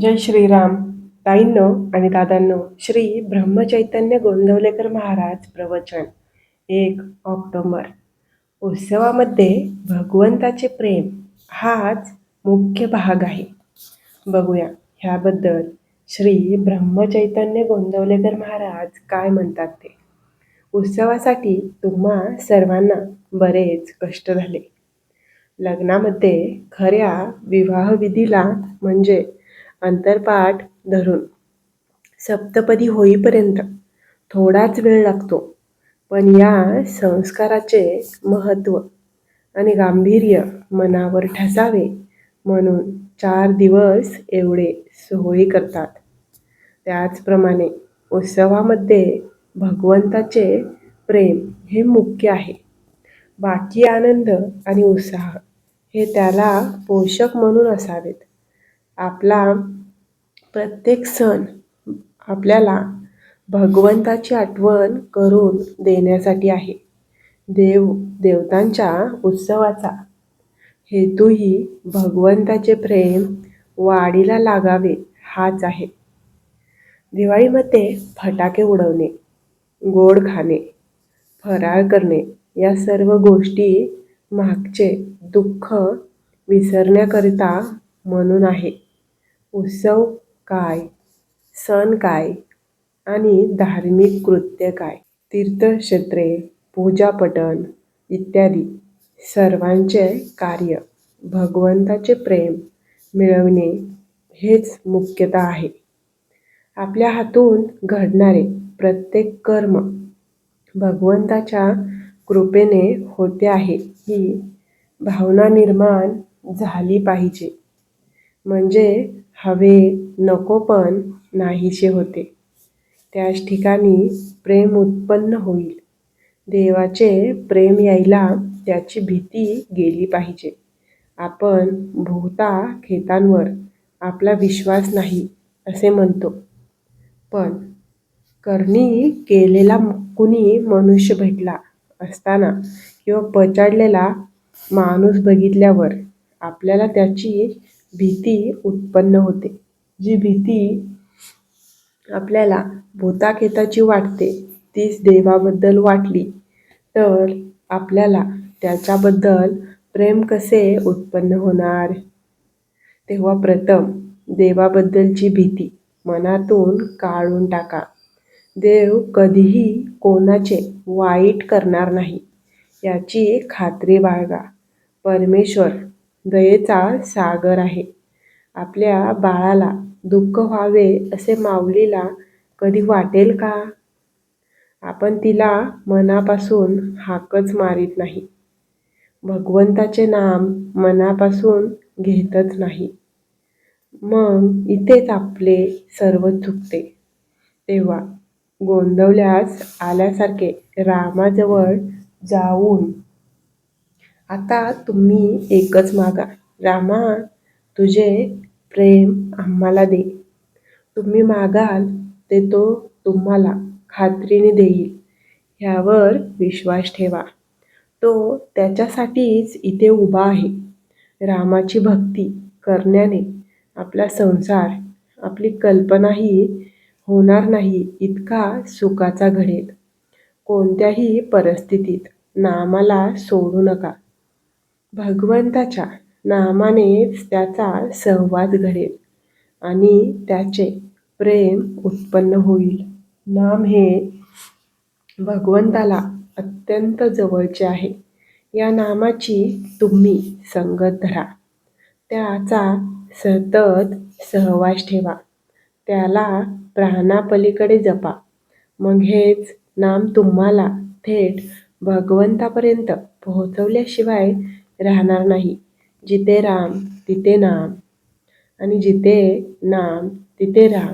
जय श्रीराम. ताईंनो आणि दादांनो श्री ब्रह्मचैतन्य गोंदवलेकर महाराज प्रवचन एक ऑक्टोबर. उत्सवामध्ये भगवंताचे प्रेम हाच मुख्य भाग आहे. बघूया ह्याबद्दल श्री ब्रह्मचैतन्य गोंदवलेकर महाराज काय म्हणतात ते. उत्सवासाठी तुम्हा सर्वांना बरेच कष्ट झाले. लग्नामध्ये खऱ्या विवाहविधीला म्हणजे अंतरपाठ धरून. सप्तपदी होईपर्यंत थोडाच वेळ लागतो पण या संस्काराचे महत्त्व आणि गांभीर्य मनावर ठसावे म्हणून चार दिवस एवढे सोहळी करतात. त्याचप्रमाणे उत्सवामध्ये भगवंताचे प्रेम हे मुख्य आहे. बाकी आनंद आणि उत्साह हे त्याला पोषक म्हणून असावेत. आपला प्रत्येक सण आपल्याला भगवंताची आठवण करून देण्यासाठी आहे. देव देवतांच्या उत्सवाचा हेतूही भगवंताचे प्रेम वाढीला लागावे हाच आहे. दिवाळीमध्ये फटाके उडवणे गोड खाणे फराळ करणे या सर्व गोष्टी मागचे दुःख विसरण्याकरिता म्हणून आहे. उत्सव काय सण काय आणि धार्मिक कृत्य काय? तीर्थक्षेत्रे पूजापटन इत्यादी सर्वांचे कार्य भगवंताचे प्रेम मिळवणे हेच मुख्यतः आहे. आपल्या हातून घडणारे प्रत्येक कर्म भगवंताच्या कृपेने होते आहे ही भावना निर्माण झाली पाहिजे. म्हणजे हवे नको पण नाहीसे होते. त्याच ठिकाणी प्रेम उत्पन्न होईल. देवाचे प्रेम यायला त्याची भीती गेली पाहिजे. आपण भोवता खेतांवर आपला विश्वास नाही असे म्हणतो. पण करणी केलेला कुणी मनुष्य भेटला असताना किंवा पचाडलेला माणूस बघितल्यावर आपल्याला त्याची भीती उत्पन्न होते. जी भीती आपल्याला भूताखेताची वाटते तीच देवाबद्दल वाटली. तर आपल्याला त्याच्याबद्दल प्रेम कसे उत्पन्न होणार? तेव्हा प्रथम देवाबद्दलची भीती मनातून काढून टाका. देव कधीही कोणाचे वाईट करणार नाही याची खात्री बाळगा. परमेश्वर दयेचा सागर आहे. आपल्या बाळाला दुःख व्हावे असे माऊलीला कधी वाटेल का? आपण तिला मनापासून हाकच मारीत नाही. भगवंताचे नाम मनापासून घेतच नाही. मग इथेच आपले सर्व चुकते. तेव्हा गोंदवल्यास आल्यासारखे रामाजवळ जाऊन आता तुम्ही एकच मागा. रामा तुझे प्रेम आम्हाला दे. तुम्ही मागाल ते तो तुम्हाला खात्रीने देईल. ह्यावर विश्वास ठेवा. तो त्याच्यासाठीच इथे उभा आहे. रामाची भक्ती करण्याने आपला संसार आपली कल्पनाही होणार नाही इतका सुखाचा घडेल. कोणत्याही परिस्थितीत नामाला सोडू नका. भगवंताच्या नामानेच त्याचा सहवास घडेल आणि त्याचे प्रेम उत्पन्न होईल. नाम हे भगवंताला अत्यंत जवळचे आहे. या नामाची तुम्ही संगत धरा. त्याचा सतत सहवास ठेवा. त्याला प्राणापलीकडे जपा. मग हेच नाम तुम्हाला थेट भगवंतापर्यंत पोहोचवल्याशिवाय राहणार नाही. जिथे राम तिथे नाम. आणि जिथे नाम तिथे राम.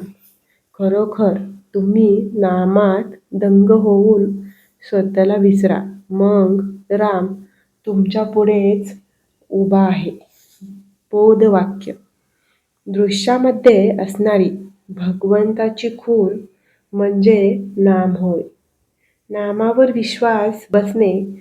खरोखर तुम्ही नामात दंग होऊन स्वतःला विसरा. मग राम तुमच्या पुढेच उभा आहे. बोधवाक्य. दृश्यामध्ये असणारी भगवंताची खून म्हणजे नाम होय. नामावर विश्वास बसणे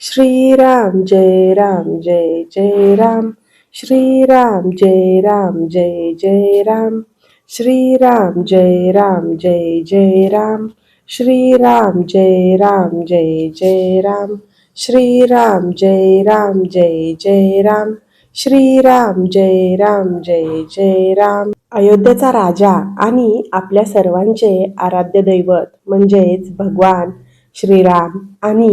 श्रीराम जय राम जय जय राम। श्रीराम जय राम जय जय राम। श्रीराम जय राम जय जय राम। श्रीराम जय राम जय जय राम। श्रीराम जय राम जय जय राम। श्रीराम जय राम जय जय राम। अयोध्येचा राजा आणि आपल्या सर्वांचे आराध्य दैवत म्हणजेच भगवान श्रीराम आणि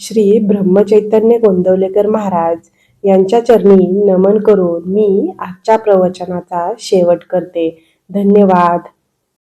श्री ब्रह्मचैतन्य गोंदवलेकर महाराज यांच्या चरणी नमन करून मी आजच्या प्रवचनाचा शेवट करते. धन्यवाद.